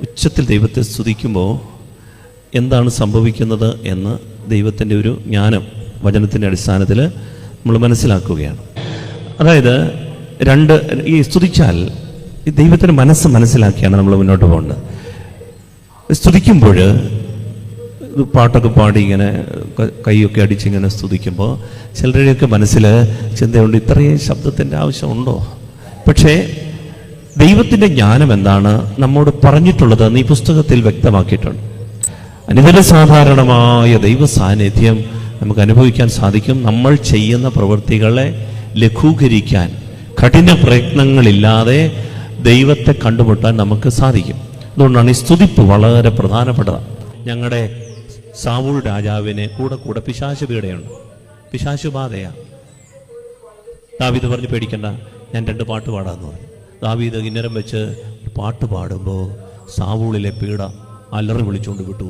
ഉച്ചത്തിൽ ദൈവത്തെ സ്തുതിക്കുമ്പോൾ എന്താണ് സംഭവിക്കുന്നത് എന്ന് ദൈവത്തിന്റെ ഒരു ജ്ഞാനം വചനത്തിന്റെ അടിസ്ഥാനത്തിൽ നമ്മൾ മനസ്സിലാക്കുകയാണ്. അതായത് രണ്ട് ഈ സ്തുതിച്ചാൽ ഈ ദൈവത്തിന്റെ മനസ്സ് മനസ്സിലാക്കിയാണ് നമ്മൾ മുന്നോട്ട് പോകുന്നത് സ്തുതിക്കുമ്പോൾ പാട്ടൊക്കെ പാടി ഇങ്ങനെ കൈയൊക്കെ കൈയൊക്കെ അടിച്ചിങ്ങനെ സ്തുതിക്കുമ്പോൾ ചിലരുടെയൊക്കെ മനസ്സിൽ ചിന്തയുണ്ട് ഇത്രയും ശബ്ദത്തിന്റെ ആവശ്യമുണ്ടോ? പക്ഷേ ദൈവത്തിന്റെ ജ്ഞാനം എന്താണ് നമ്മോട് പറഞ്ഞിട്ടുള്ളത് നീ പുസ്തകത്തിൽ വ്യക്തമാക്കിയിട്ടുണ്ട്. അനുദിന സാധാരണമായ ദൈവ സാന്നിധ്യം നമുക്ക് അനുഭവിക്കാൻ സാധിക്കും. നമ്മൾ ചെയ്യുന്ന പ്രവൃത്തികളെ ലഘൂകരിക്കാൻ കഠിന പ്രയത്നങ്ങളില്ലാതെ ദൈവത്തെ കണ്ടുമുട്ടാൻ നമുക്ക് സാധിക്കും. അതുകൊണ്ടാണ് ഈ സ്തുതിപ്പ് വളരെ പ്രധാനപ്പെട്ടതാണ്. ഞങ്ങളുടെ സാവൂൾ രാജാവിനെ കൂടെ കൂടെ പിശാശു പീഡയുണ്ട്. പിശാശു ബാധയാണ് പറഞ്ഞ് പേടിക്കണ്ട ഞാൻ രണ്ട് പാട്ട് പാടാന്ന് പറഞ്ഞു. ദാവീദ് കിന്നരം വെച്ച് പാട്ട് പാടുമ്പോൾ സാവൂളിലെ പീഡ അലറി വിളിച്ചുകൊണ്ട് വിട്ടു.